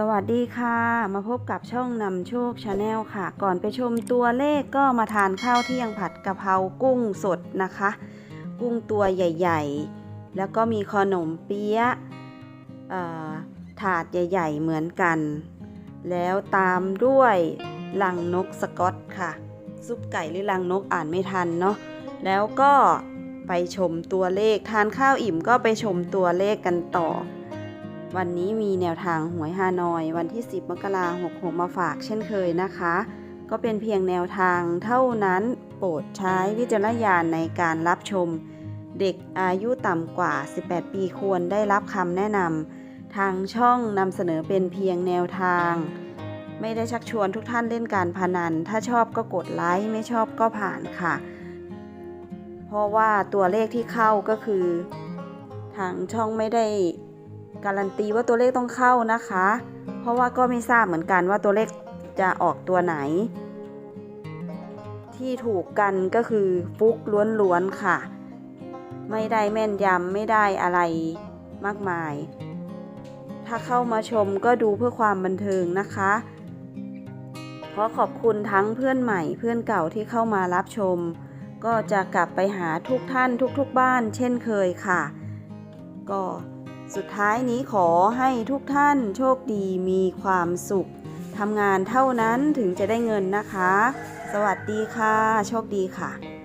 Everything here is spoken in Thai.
สวัสดีค่ะ มาพบกับช่องนำโชคชาแนลค่ะ ก่อนไปชมตัวเลขก็มาทานข้าวเที่ยงผัดกะเพรากุ้งสดนะคะ กุ้งตัวใหญ่ๆ แล้วก็มีขนมเปี๊ยะถาดใหญ่ ๆ เหมือนกัน แล้วตามด้วยลังนกสกอตค่ะ ซุปไก่หรือลังนกอ่านไม่ทันเนาะแล้วก็ไปชมตัวเลขทานข้าวอิ่มก็ไปชมตัวเลขกันต่อ วันนี้มีแนวทางหวยฮานอยวันที่ 10 มกราคม66 มาฝากเช่นเคยนะคะ ก็เป็นเพียงแนวทางเท่านั้นโปรดใช้วิจารณญาณในการรับชม เด็กอายุต่ำกว่า 18 ปีควรได้รับคำแนะนำทางช่องนำเสนอเป็นเพียงแนวทาง ไม่ได้ชักชวนทุกท่านเล่นการพนัน ถ้าชอบก็กดไลค์ไม่ชอบก็ผ่านค่ะ เพราะว่าตัวเลขที่เข้าก็คือ ทางช่องไม่ได้ การันตีว่าตัวเลขต้องเข้านะคะ เพราะว่าก็ไม่ทราบเหมือนกันว่าตัวเลขจะออกตัวไหน ที่ถูกกันก็คือฟุกล้วนๆค่ะ ไม่ได้แม่นยำไม่ได้อะไรมากมาย ถ้าเข้ามาชมก็ดูเพื่อความบันเทิงนะคะขอขอบคุณทั้งเพื่อนใหม่เพื่อนเก่าที่เข้ามารับชม ก็จะกลับไปหาทุกท่านทุกๆบ้าน เช่นเคยค่ะ ก็ สุดท้ายนี้ขอให้ทุกท่านโชคดีมีความสุขทำงานเท่านั้นถึงจะได้เงินนะคะ สวัสดีค่ะ โชคดีค่ะ